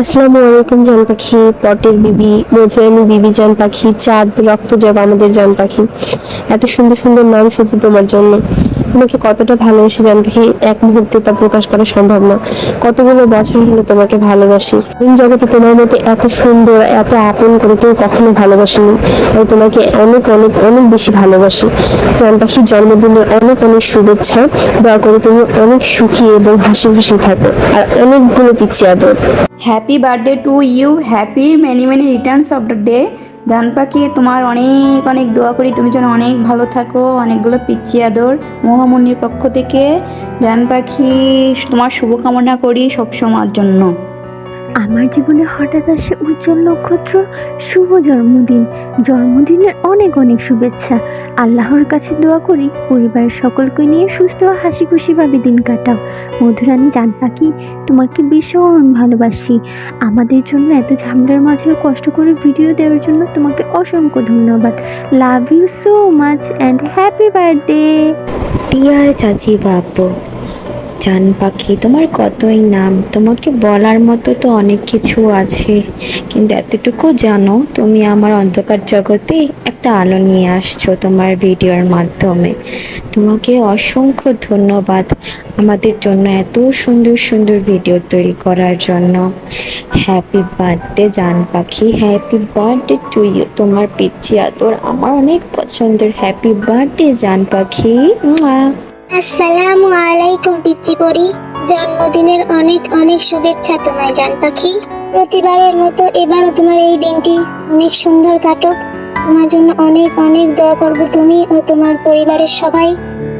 আসসালামু আলাইকুম, জান পাখি, পটের বিবি, মধুরানী বিবি, জান পাখি, চাঁদ, রক্ত যাব আমাদের জান পাখি। এত সুন্দর সুন্দর নাম শুধু তোমার জন্য। তোমাকে কতটা ভালোবাসি জান পাখি এক মুহূর্তে তা প্রকাশ করা সম্ভব না। কতগুলো বছর হলো তোমাকে ভালোবাসি। দিন জগতে তোমার মতো এত সুন্দর, এত আপন করে কেউ কখনো ভালোবাসিনি। আমি তোমাকে অনেক অনেক অনেক বেশি ভালোবাসি। জান পাখির জন্মদিনের অনেক অনেক শুভেচ্ছা। দয়া করে তুমি অনেক সুখী এবং হাসি খুশি থাকো। আর অনেকগুলো পিচ্ছি আদর। Happy birthday to you happy many many returns of the day জান পাখি, তোমার অনেক অনেক দোয়া করি। তুমি যেন অনেক ভালো থাকো, অনেকগুলো পিচ্ছি আদর। মহামুনির পক্ষ থেকে জান পাখি, তোমার শুভকামনা করি সব সময়ের জন্য। আমার জীবনে হঠাৎ আসে উজ্জ্বল নক্ষত্র, শুভ জন্মদিন, জন্মদিনের অনেক অনেক শুভেচ্ছা। আল্লাহর কাছে দোয়া করি, পরিবারের সকলকে নিয়ে সুস্থ ও হাসি খুশিভাবে দিন কাটাও। মধুরানী জান পাখি তোমাকে ভীষণ ভালোবাসি। আমাদের জন্য এত ঝামেলার মাঝেও কষ্ট করে ভিডিও দেওয়ার জন্য তোমাকে অসংখ্য ধন্যবাদ। Love you so much and happy birthday dear চাচি বাবু জান পাখি, তোমার কতই নাম? তোমাকে বলার মতো তো অনেক কিছু আছে। কিন্তু এতটুকু জানো, তুমি আমার অন্ধকার জগতে একটা আলো নিয়ে আসছো তোমার ভিডিওর মাধ্যমে। তোমাকে অসংখ্য ধন্যবাদ আমাদের জন্য এত সুন্দর সুন্দর ভিডিও তৈরি করার জন্য। হ্যাপি বার্থডে জান পাখি। হ্যাপি বার্থডে টু ইউ তোমার পিচ্ছি আদর। আমার অনেক পছন্দের। হ্যাপি বার্থডে জান পাখি। আসসালামু আলাইকুম, পিচ্চি পরি। জন্মদিনের অনেক অনেক শুভেচ্ছা তোমায় জান পাখি। প্রতিবারের মতো এবারও তোমার এই দিনটি অনেক সুন্দর কাটুক। তোমার জন্য অনেক অনেক দোয়া করব তুমি ও তোমার পরিবারের সবাই।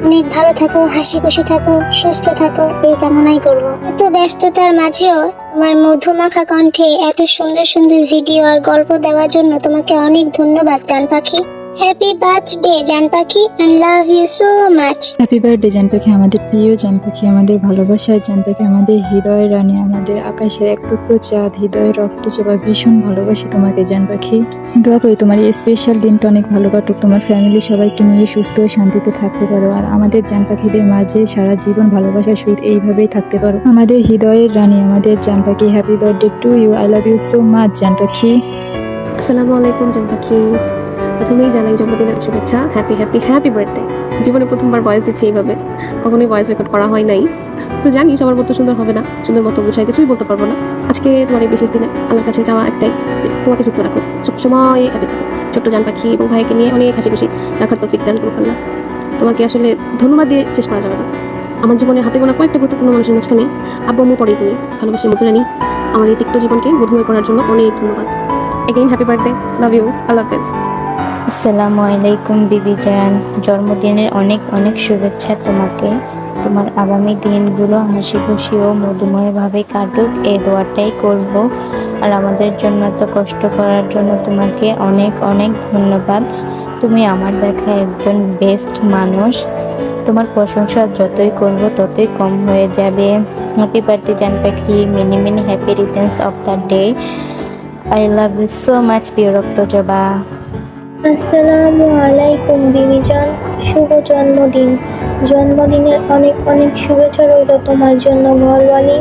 অনেক ভালো থাকো, হাসি খুশি থাকো, সুস্থ থাকো, এই কামনাই করব। এত ব্যস্ততার মাঝেও তোমার মধুমাখা কণ্ঠে এত সুন্দর সুন্দর ভিডিও আর গল্প দেওয়ার জন্য তোমাকে অনেক ধন্যবাদ জান পাখি। হ্যাপি বার্থডে জান পাখি and love you so much happy birthday জান পাখি আমাদের প্রিয় জান পাখি আমাদের ভালোবাসার জান পাখি আমাদের হৃদয়ের রানী আমাদের আকাশের এক টুকরো চাঁদ হৃদয়ের রক্ত চোপা ভীষণ ভালোবাসি তোমাকে জান পাখি। দোয়া করি তোমার এই স্পেশাল দিনটা অনেক ভালো কাটুক তোমার ফ্যামিলি সবাইকে নিয়ে সুস্থ ও শান্তিতে থাকতে পারো আর আমাদের জান পাখিদের মাঝে সারা জীবন ভালোবাসার সহিত এইভাবেই থাকতে পারো। আমাদের হৃদয়ের রানী আমাদের জান পাখি happy birthday to you I love you so much জান পাখি। আসসালামু আলাইকুম জান পাখি। প্রথমেই জানাই জন্মদিনের শুভেচ্ছা হ্যাপি হ্যাপি হ্যাপি বার্থডে জীবনে প্রথমবার ভয়েস দিচ্ছি এইভাবে। কখনোই ভয়েস রেকর্ড করা হয় নাই। তো জানি সবার মতো সুন্দর হবে না, সুন্দর মতো গুছাই কিছুই বলতে পারব না। আজকে তোমার এই বিশেষ দিনে আল্লাহর কাছে যাওয়া একটাই তোমাকে সুস্থ রাখো, সবসময় হ্যাপি থাকো। ছোট্ট জান পাখি এবং ভাইকে নিয়ে অনেক হাসি খুশি রাখার তো দান করুক আল্লাহ। তোমাকে আসলে ধন্যবাদ দিয়ে শেষ করা যাবে না। আমার জীবনে হাতে গোনা কয়েকটা গুরুত্বপূর্ণ মানুষের মাঝখানে আব্বু আম্মু পরেই তুমি ভালোবাসি মধুরানী আমার এই তিক্ত জীবনকে মধুময় করার জন্য অনেক ধন্যবাদ। Again happy birthday love you আল্লাহ হাফেজ আসসালামু আলাইকুম, বিবি জান জন্মদিনের অনেক অনেক শুভেচ্ছা তোমাকে। তোমার আগামী দিনগুলো হাসি খুশি ও মধুময়ভাবে কাটুক। এই দোয়াটাই করব। আর আমাদের জন্য তো কষ্ট করার জন্য তোমাকে অনেক অনেক ধন্যবাদ। তুমি আমার দেখা একজন বেস্ট মানুষ। তোমার প্রশংসা যতই করব, ততই কম হয়ে যাবে। হ্যাপি বার্থডে জান পাখি। Many many happy returns of the day I love you so much প্রিয় রক্তজবা। আসসালামু আলাইকুম, বিবিজান। শুভ জন্মদিন। জন্মদিনের অনেক অনেক শুভেচ্ছা রইল তোমার জন্য, ঘরওয়ালি।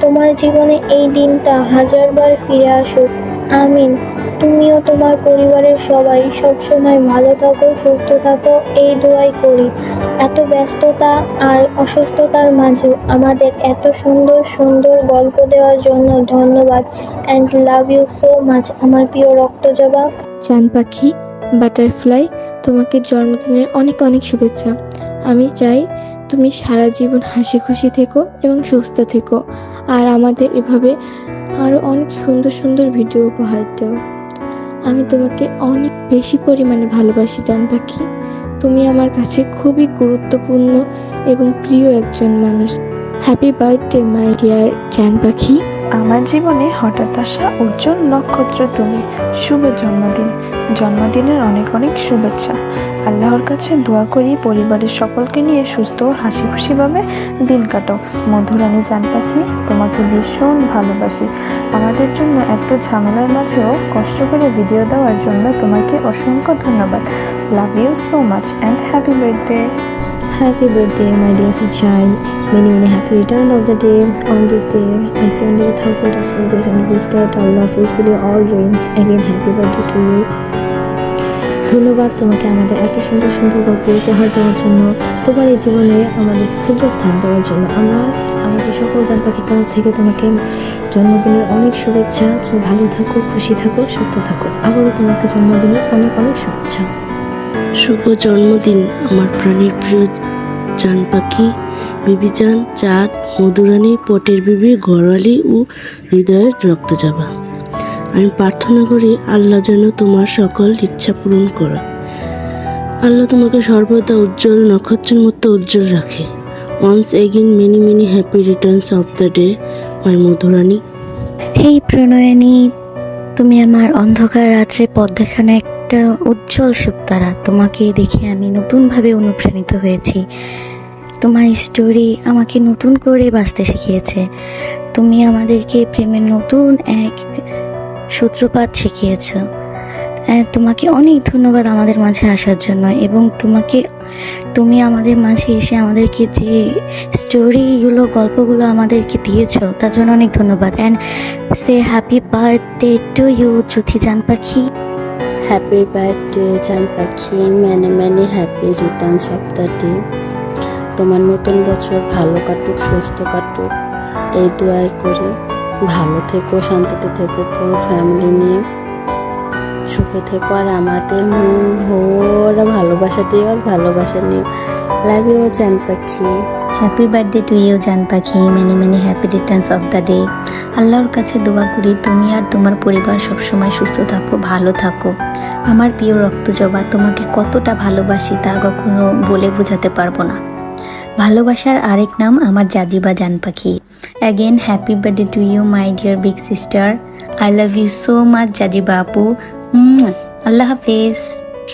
তোমার জীবনে এই দিনটা হাজারবার ফিরে আসুক। আমিন। তুমিও তোমার পরিবারের সবাই সবসময় ভালো থাকো, সুস্থ থাকো, এই দোয়াই করি। এত ব্যস্ততা আর অসুস্থতার মাঝেও আমাদের এত সুন্দর সুন্দর গল্প দেওয়ার জন্য ধন্যবাদ। And love you so much আমার প্রিয় রক্তজবা। চান পাখি বাটারফ্লাই, তোমাকে জন্মদিনের অনেক অনেক শুভেচ্ছা। আমি চাই তুমি সারা জীবন হাসি খুশি থেকো এবং সুস্থ থেকো আর আমাদের এভাবে আরও অনেক সুন্দর সুন্দর ভিডিও উপহার দাও। আমি তোমাকে অনেক বেশি পরিমাণে ভালোবাসি, জান পাখি। তুমি আমার কাছে খুবই গুরুত্বপূর্ণ এবং প্রিয় একজন মানুষ। হ্যাপি বার্থডে মাই ডিয়ার জান পাখি। আমার জীবনে হঠাৎ আসা উজ্জ্বল নক্ষত্র তুমি। শুভ জন্মদিন। জন্মদিনের অনেক অনেক শুভেচ্ছা। আল্লাহর কাছে দোয়া করি পরিবারের সকলকে নিয়ে সুস্থ হাসি খুশিভাবে দিন কাটো মধুরানী জান পাখি তোমাকে ভীষণ ভালোবাসি। আমাদের জন্য এত ঝামেলার মাঝেও কষ্ট করে ভিডিও দেওয়ার জন্য তোমাকে অসংখ্য ধন্যবাদ। Love you so much and happy birthday Happy birthday, my dear child. Many, many happy return of the day. On this day, I send you a thousand of roses and wish that Allah fulfill your all dreams. Again, happy birthday to you. ধন্যবাদ তোমাকে আমাদের এত সুন্দর সুন্দর গল্প উপহার দেওয়ার জন্য তোমার এই জীবনে আমাদের ক্ষুদ্র স্থান দেওয়ার জন্য আমরা আমাদের সকল জান তরফ থেকে তোমাকে জন্মদিনের অনেক শুভেচ্ছা তুমি ভালো থাকো খুশি থাকো সুস্থ থাকো আবারও তোমাকে জন্মদিনের অনেক অনেক শুভেচ্ছা শুভ জন্মদিন আমার প্রাণীর প্রিয় চান পাখি, বিবিজান, চাঁদ, মধুরানী, পটের বিবি ঘরওয়ালি ও হৃদয়ের রক্ত রক্তজাবা আমি প্রার্থনা করি, আল্লাহ যেন তোমার সকল ইচ্ছা পূরণ করে আল্লাহ তোমাকে সর্বদা উজ্জ্বল নক্ষত্রের মতো উজ্জ্বল রাখে। Once again many many happy returns of the day my মধুরানী। Hey প্রণয়নী, তুমি আমার অন্ধকার রাত্রে পথ দেখানো একটা উজ্জ্বল সুক্তারা তোমাকে দেখে আমি নতুনভাবে অনুপ্রাণিত হয়েছি। তোমার স্টোরি আমাকে নতুন করে বাঁচতে শিখিয়েছে। তুমি আমাদেরকে প্রেমের নতুন এক সূত্রপাত শিখিয়েছ। তোমাকে অনেক ধন্যবাদ আমাদের মাঝে আসার জন্য এবং তোমাকে, তুমি আমাদের মাঝে এসে আমাদেরকে যে স্টোরিগুলো গল্পগুলো আমাদেরকে দিয়েছ, তার জন্য অনেক ধন্যবাদ। And say happy birthday to you চুথি জান পাখি। হ্যাপি বার্থডে জান পাখি many many happy the day তোমার নতুন বছর ভালো কাটুক, সুস্থ কাটুক। এই দোয়াই করি। ভালো থেকো, শান্তিতে থেকো পুরো ফ্যামিলি নিয়ে। সুখে থেকো আর আমাদের মন ভোরা। ভালোবাসা দিও আর ভালোবাসা নিও। লাভ ইউ জান পাখি হ্যাপি বার্থডে টু ইউ জান পাখি many many happy returns of the day আল্লাহর কাছে দোয়া করি, তুমি আর তোমার পরিবার সবসময় সুস্থ থাকো, ভালো থাকো। আমার প্রিয় রক্তজবা তোমাকে কতটা ভালোবাসি তা কখনো বলে বোঝাতে পারব না। ভালোবাসার আরেক নাম আমার জাজিবা জান পাখি। Again happy birthday to you my dear big sister I love you so much Jaziba আপু। আল্লাহ হাফেজ।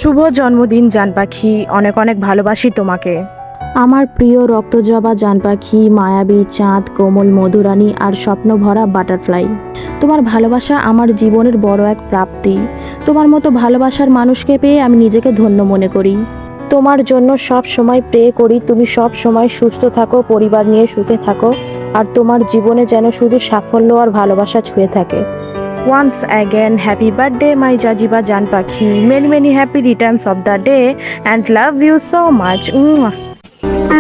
শুভ জন্মদিন, জান পাখি। অনেক অনেক ভালোবাসি তোমাকে। আমার প্রিয় রক্তজবা জান পাখি মায়াবী চাঁদ, কোমল মধুরানী আর স্বপ্ন ভরা বাটারফ্লাই। তোমার ভালোবাসা আমার জীবনের বড় এক প্রাপ্তি। তোমার মতো ভালোবাসার মানুষকে পেয়ে আমি নিজেকে ধন্য মনে করি। তোমার জন্য সব সময় প্রে করি, তুমি সব সময় সুস্থ থাকো, পরিবার নিয়ে সুখে থাকো, আর তোমার জীবনে যেন শুধু সাফল্য আর ভালোবাসা ছুঁয়ে থাকে। Once again happy birthday my Jaziba জান পাখি many many happy returns of the day and love you so much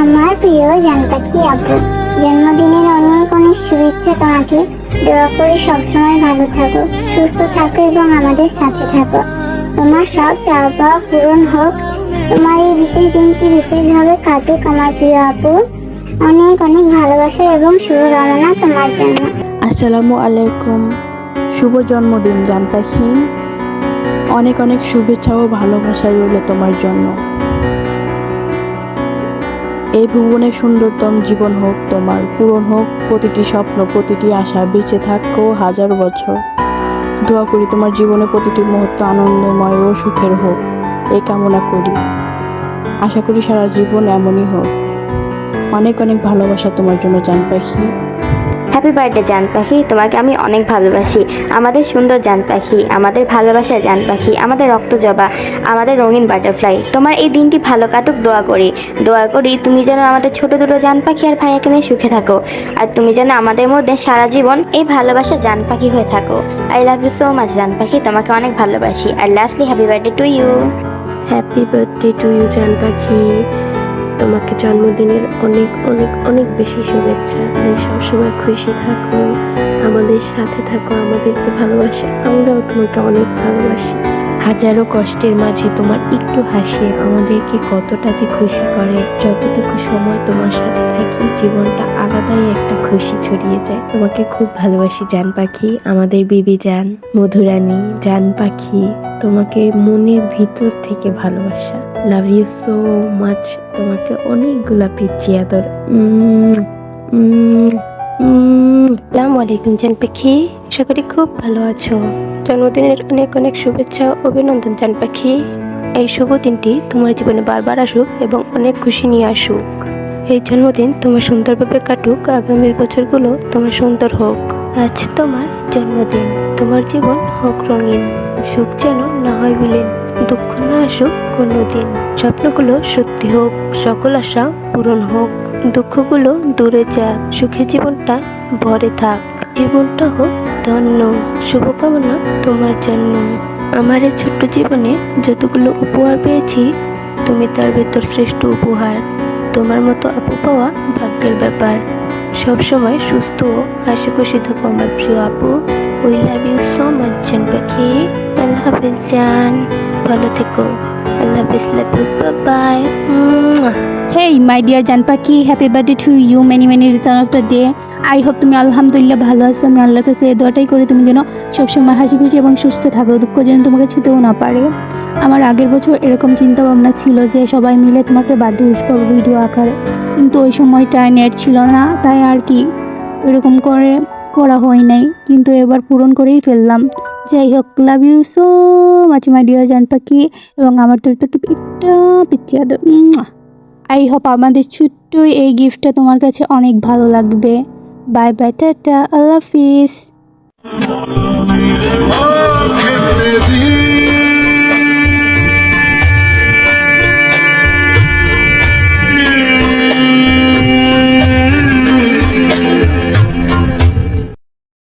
আমার প্রিয় জান আপু জন্মদিনের অনেক অনেক শুভেচ্ছা তোমাকে। দোয়া করে সবসময় ভালো থাকো, সুস্থ থাকো এবং আমাদের সাথে থাকো। তোমার সব চাওয়া পাওয়া পূরণ হোক। তোমার এই বিশেষ দিনটি বিশেষভাবে কাটুক আমার প্রিয় আপু অনেক অনেক ভালোবাসা এবং শুভকামনা তোমার জন্য। আসসালামু আলাইকুম। শুভ জন্মদিন জান অনেক অনেক শুভেচ্ছা ও ভালোবাসা রইল তোমার জন্য। এই ভুবনে সুন্দরতম জীবন হোক তোমার, পূরণ হোক, প্রতিটি স্বপ্ন, প্রতিটি আশা, বেঁচে থাকো হাজার বছর। দোয়া করি তোমার জীবনে প্রতিটি মুহূর্ত আনন্দময় ও সুখের হোক, এই কামনা করি। আশা করি সারা জীবন এমনই হোক। অনেক অনেক ভালোবাসা তোমার জন্য জান পাখি। হ্যাপি বার্থডে জান পাখি তোমাকে আমি অনেক ভালোবাসি। আমাদের সুন্দর জান পাখি আমাদের ভালোবাসার জান পাখি আমাদের রক্ত জবা, আমাদের রঙিন বাটারফ্লাই তোমার এই দিনটি ভালো কাটুক, দোয়া করি। দোয়া করি তুমি যেন আমাদের ছোট দুটো জান পাখি আর ভাইয়াকে নিয়ে সুখে থাকো। আর তুমি যেন আমাদের মধ্যে সারা জীবন এই ভালোবাসা জান পাখি হয়ে থাকো। I love you so much জান পাখি তোমাকে অনেক ভালোবাসি। আর lastly happy birthday to you happy birthday to you জান পাখি তোমাকে জন্মদিনের অনেক অনেক অনেক বেশি শুভেচ্ছা। তুমি সবসময় খুশি থাকো, আমাদের সাথে থাকো, আমাদেরকে ভালোবাসো। আমরাও তোমাকে অনেক ভালোবাসি। হাজারো কষ্টের মাঝে তোমার একটু হাসি আমাদেরকে কতটা যে খুশি করে। যতটুকু সময় তোমার সাথে থাকি, জীবনটা আলাদাই একটা খুশি ছড়িয়ে যায়। তোমাকে খুব ভালোবাসি, জান পাখি। আমাদের বিবি জান, মধুরানী, জান পাখি। তোমাকে মনের ভিতর থেকে ভালোবাসা। লাভ ইউ সো মাচ তোমাকে উম, উম, উম। আসসালামু আলাইকুম জান পাখি। আশা করি খুব ভালো আছো। জন্মদিনের অনেক অনেক শুভেচ্ছা অভিনন্দন জান পাখি। এই শুভ দিনটি তোমার জীবনে বারবার আসুক এবং অনেক খুশি নিয়ে আসুক। এই জন্মদিন তোমার সুন্দরভাবে কাটুক। আগামী বছরগুলো তোমার সুন্দর হোক। আজ তোমার জন্মদিন। তোমার জীবন হোক রঙিন। সুখ যেন না হয় বিলীন। দুঃখ না আসুক কোনো দিন স্বপ্নগুলো সত্যি হোক, সকল আশা পূরণ হোক। দুঃখগুলো দূরে যাক, সুখে জীবনটা ভরে থাক। জীবনটা হোক ধন্য, শুভকামনা তোমার জন্য। আমার এই ছোট্ট জীবনে যতগুলো উপহার পেয়েছি, তুমি তার ভেতর শ্রেষ্ঠ উপহার। তোমার মতো আপু পাওয়া ভাগ্যের ব্যাপার। সব সময় সুস্থ ও হাসি খুশি থাকো আমার প্রিয় আপু। We love you so much জান পাখি। আল্লাহ হাফিজ জান। ভালো থেকো। আল্লাহ বাই হেই মাই ডিয়ার জান পাখি happy birthday to you many many return of the day I hope তুমি আলহামদুলিল্লাহ ভালো আছো। আমি আল্লাহর কাছে এই দোয়াটাই করি, তুমি যেন সবসময় হাসি খুশি এবং সুস্থ থাকো, দুঃখ যেন তোমাকে ছুতেও না পারে। আমার আগের বছর এরকম চিন্তা ভাবনা ছিল যে সবাই মিলে তোমাকে বার্থডে উইশ করব ভিডিও আকারে। কিন্তু ওই সময়টায় নেট ছিল না, তাই আর কি। এরকম করে করা হয় নাই, কিন্তু এবার পূরণ করেই ফেললাম। যাই হোক love you so much my dear জান পাখি, এবং আমার তোর পাখি একটা পিচ্ছি আদর। আই হোপ আমাদের ছোট্ট এই গিফটটা তোমার কাছে অনেক ভালো লাগবে। বাই বাই টাটা, আল্লাহ হাফিজ.